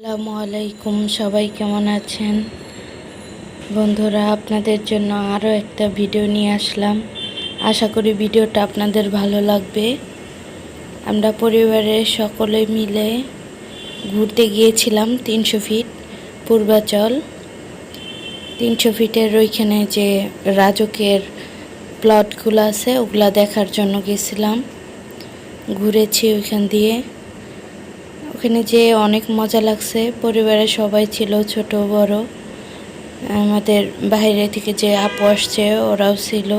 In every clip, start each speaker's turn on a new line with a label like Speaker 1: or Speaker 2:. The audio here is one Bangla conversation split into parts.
Speaker 1: আসসালামু আলাইকুম, সবাই কেমন আছেন? বন্ধুরা, আপনাদের জন্য আরও একটা ভিডিও নিয়ে আসলাম। আশা করি ভিডিওটা আপনাদের ভালো লাগবে। আমরা পরিবারের সকলে মিলে ঘুরতে গিয়েছিলাম তিনশো ফিট পূর্বাচল। তিনশো ফিটের ওইখানে যে রাজকের প্লটগুলো আছে, ওগুলা দেখার জন্য গেছিলাম। ঘুরেছি ওইখান দিয়ে। ওখানে যে অনেক মজা লাগছে। পরিবারের সবাই ছিল ছোট, বড়। আমাদের বাইরে থেকে যে আপু আসছে, ওরাও ছিল।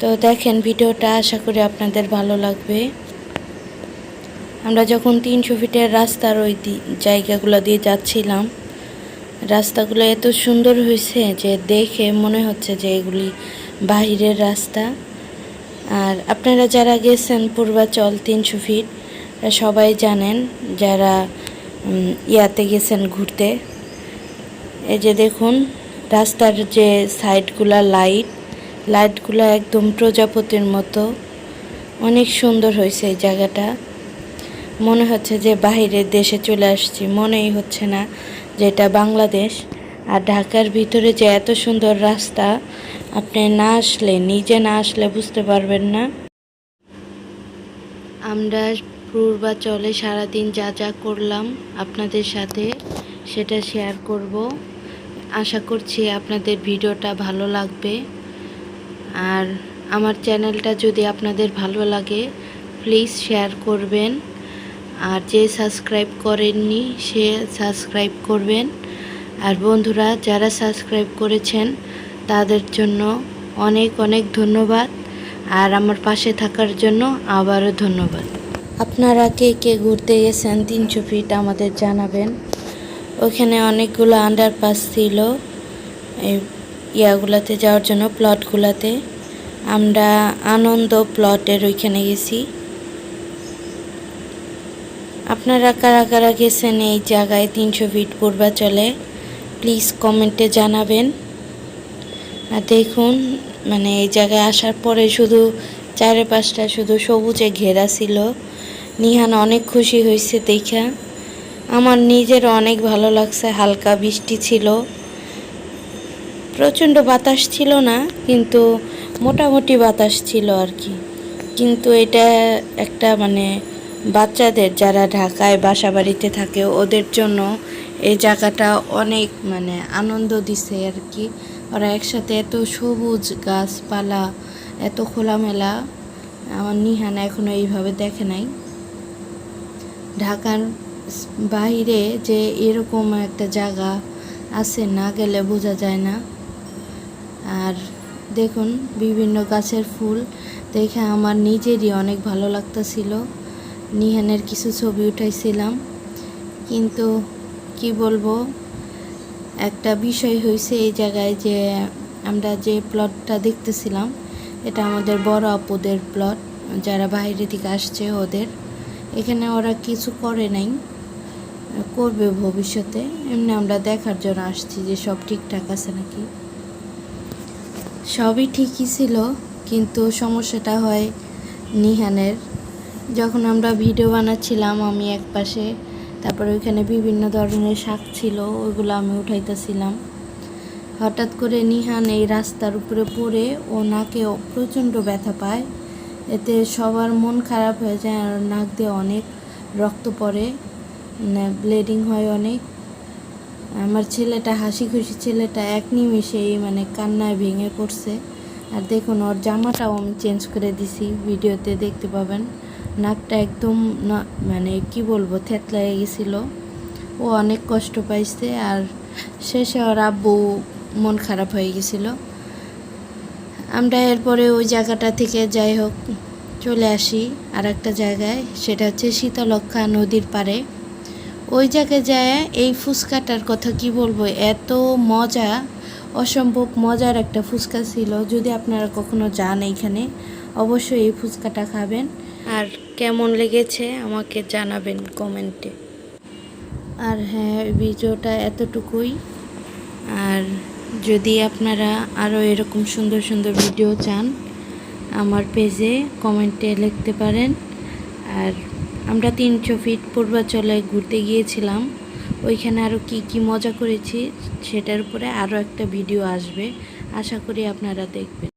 Speaker 1: তো দেখেন ভিডিওটা, আশা করি আপনাদের ভালো লাগবে। আমরা যখন তিনশো ফিটের রাস্তার ওই জায়গাগুলো দিয়ে যাচ্ছিলাম, রাস্তাগুলো এত সুন্দর হয়েছে যে দেখে মনে হচ্ছে যে এগুলি বাহিরের রাস্তা। আর আপনারা যারা গেছেন পূর্বাচল তিনশো ফিট সবাই জানেন যারা ইয়াতে গেছেন ঘুরতে। এই যে দেখুন, রাস্তার যে সাইডগুলা লাইট, লাইটগুলো একদম প্রজাপতির মতো। অনেক সুন্দর হয়েছে এই জায়গাটা। মনে হচ্ছে যে বাইরের দেশে চলে আসছি, মনেই হচ্ছে না যে এটা বাংলাদেশ। আর ঢাকার ভিতরে যে এত সুন্দর রাস্তা, আপনি না আসলে, নিজে না আসলে বুঝতে পারবেন না। আমরা পূর্বাচলে সারাদিন যা যা করলাম আপনাদের সাথে সেটা শেয়ার করব। আশা করছি আপনাদের ভিডিওটা ভালো লাগবে। আর আমার চ্যানেলটা যদি আপনাদের ভালো লাগে প্লিজ শেয়ার করবেন। আর যে সাবস্ক্রাইব করেননি, সে সাবস্ক্রাইব করবেন। আর বন্ধুরা, যারা সাবস্ক্রাইব করেছেন, তাদের জন্য অনেক অনেক ধন্যবাদ। আর আমার পাশে থাকার জন্য আবারও ধন্যবাদ। আপনারা কে কে ঘুরতে গেছেন তিনশো ফিট আমাদের জানাবেন। ওখানে অনেকগুলো আন্ডারপাস ছিল এই ইয়াগুলাতে যাওয়ার জন্য প্লটগুলাতে আমরা আনন্দ প্লটের ওইখানে গেছি। আপনারা কারা কারা গেছেন এই জায়গায় তিনশো ফিট পূর্বাচলে প্লিজ কমেন্টে জানাবেন। আর দেখুন মানে এই জায়গায় আসার পরে শুধু চারিপাশটা শুধু সবুজে ঘেরা ছিল। নিহান অনেক খুশি হয়েছে দেখা। আমার নিজের অনেক ভালো লাগছে, হালকা বৃষ্টি ছিল। প্রচণ্ড বাতাস ছিল না, কিন্তু মোটামুটি বাতাস ছিল আর কি। কিন্তু এটা একটা মানে বাচ্চাদের যারা ঢাকায় বাসা বাড়িতে থাকে, ওদের জন্য এই জায়গাটা অনেক মানে আনন্দ দিছে আর কি। ওরা একসাথে এত সবুজ গাছপালা এত খোলামেলা, আমার নিহানা এখনও এইভাবে দেখে নাই। ঢাকার বাইরে যে এরকম একটা জায়গা আছে, না গেলে বোঝা যায় না। আর দেখুন, বিভিন্ন গাছের ফুল দেখে আমার নিজেরই অনেক ভালো লাগতেছিল। নিহানের কিছু ছবি উঠাইছিলাম। কিন্তু কি বলব, একটা বিষয় হয়েছে এই জায়গায় যে আমরা যে প্লটটা দেখতেছিলাম এটা আমাদের বড় আপুদের প্লট যারা বাইরে থেকে আসছে ওদের। এখানে ওরা কিছু করে নাই, করবে ভবিষ্যতে। এমনি আমরা দেখার জন্য আসছি যে সব ঠিকঠাক আছে নাকি। সবই ঠিকই ছিল, কিন্তু সমস্যাটা হয় নিহানের। যখন আমরা ভিডিও বানাচ্ছিলাম আমি এক পাশে, তারপরে ওইখানে বিভিন্ন ধরনের শাক ছিল, ওইগুলো আমি উঠাইতেছিলাম। হঠাৎ করে নিহান এই রাস্তার উপরে পড়ে ও নাকে প্রচণ্ড ব্যথা পায়। এতে সবার মন খারাপ হয়ে যায় আর নাক দিয়ে অনেক রক্ত পড়ে ব্লিডিং হয় অনেক। আমার ছেলেটা হাসি খুশি ছেলেটা এক নিমিষেই মানে কান্নায় ভেঙে পড়ছে। আর দেখুন, ওর জামাটাও আমি চেঞ্জ করে দিছি, ভিডিওতে দেখতে পাবেন। নাকটা একদম না মানে কি বলব, থেতলায় গেছিল। ও অনেক কষ্ট পাইছে আর শেষে ওর আব্বু মন খারাপ হয়ে গেছিল। আমরা এরপরে ওই জায়গাটা থেকে যাই হোক চলে আসি আর একটা জায়গায় সেটা হচ্ছে শীতলক্ষা নদীর পাড়ে। ওই জায়গায় যায় এই ফুচকাটার কথা কি বলব এত মজা অসম্ভব মজার একটা ফুচকা ছিল। যদি আপনারা কখনো যান এইখানে অবশ্যই এই ফুচকাটা খাবেন। আর কেমন লেগেছে আমাকে জানাবেন কমেন্টে। আর হ্যাঁ ভিডিওটা এতটুকুই। আর যদি আপনারা আরও এরকম সুন্দর সুন্দর ভিডিও চান, আমার পেজে কমেন্টে লিখতে পারেন। আর আমরা তিনশো ফিট পূর্বাচলে ঘুরতে গিয়েছিলাম। ওইখানে আরও কি কি মজা করেছি, সেটার উপরে আরও একটা ভিডিও আসবে। আশা করি আপনারা দেখবেন।